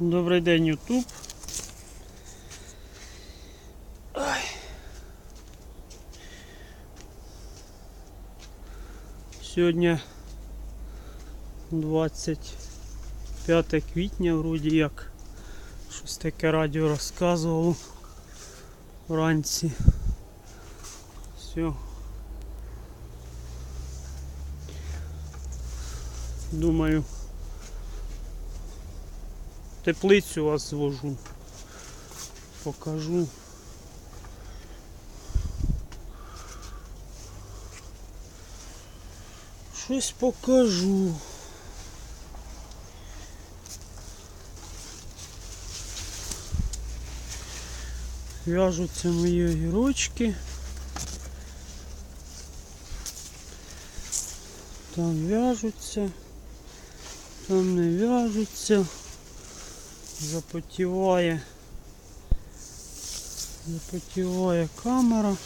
Добрий день, Ютуб. Сьогодні 25 квітня, вроді як щось таке радіо розказувало вранці. Все. Думаю, теплицю вас звожу. Покажу. Щось покажу. В'яжуться мої огірочки. Там в'яжуться, там не в'яжуться. Запотіває. Запотіває камера.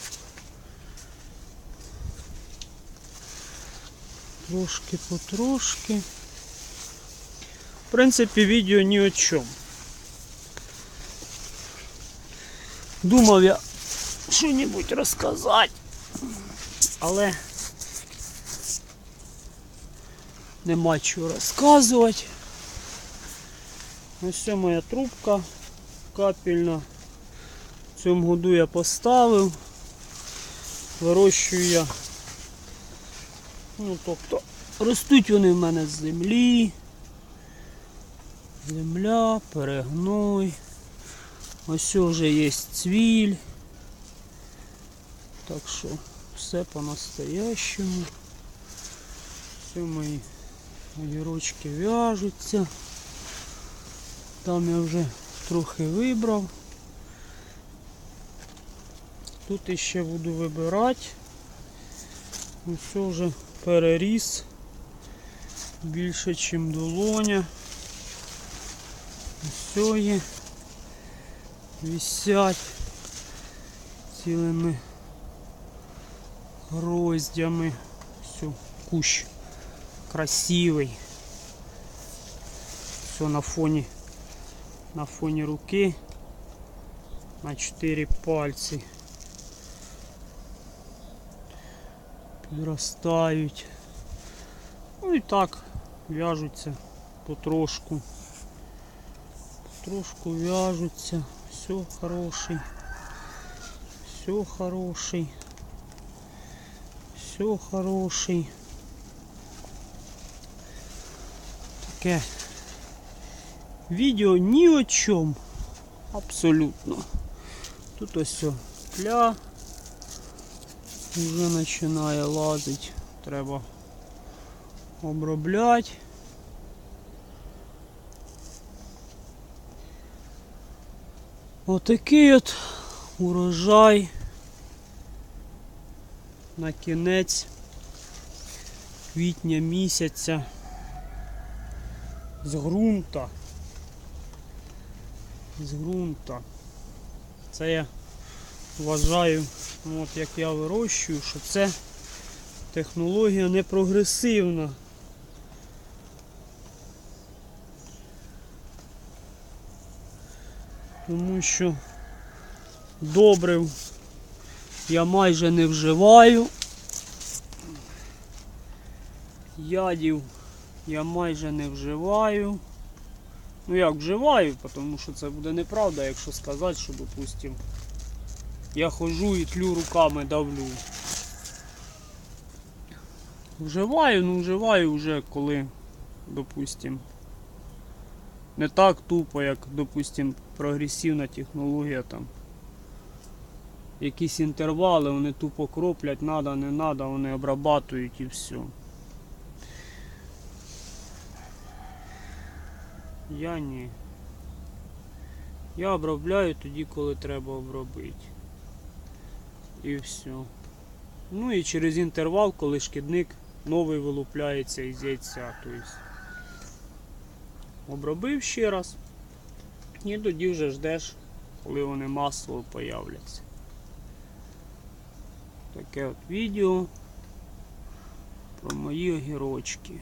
Трошки потрошки. В принципі, відео ні о чому. Думав я що-небудь розказати, але нема чого розказувати. Ось це моя трубка капельна. В цьому году я поставив. Вирощую я. Ну, тобто, ростуть вони в мене з землі. Земля, перегной. Ось вже є цвіль. Так що все по-настоящему. Все мої огірочки в'яжуться. Там я вже трохи вибрав. Тут іще буду вибирати. Ось вже переріс більше, ніж долоня. Ось є. Висять цілими гроздями. Все, кущ красивий. Все на фоні на фоні руки на 4 пальці. Підростають. Ну і так в'яжуться потрошку. Потрошку в'яжуться. Все хороший. Все хороший. Все хороший. Таке Відео ні о чому. Абсолютно. Тут ось все тля вже починає лазити. Треба обробляти. Отакий от урожай на кінець квітня місяця з ґрунта. З ґрунта. Це я вважаю, от як я вирощую, що це технологія не прогресивна. Тому що добрив я майже не вживаю. Ядів я майже не вживаю. Ну як вживаю, тому що це буде неправда, якщо сказати, що, допустим, я ходжу і тлю руками давлю. Вживаю, ну вживаю вже коли, допустим, не так тупо, як, допустим, прогресивна технологія там. Якісь інтервали, вони тупо кроплять, надо, не надо, вони обрабатують і все. Я ні. Я обробляю тоді, коли треба обробити. І все. Ну і через інтервал, коли шкідник новий вилупляється із яйця. Тобто обробив ще раз. І тоді вже ждеш, коли вони масово появляться. Таке от відео про мої огірочки.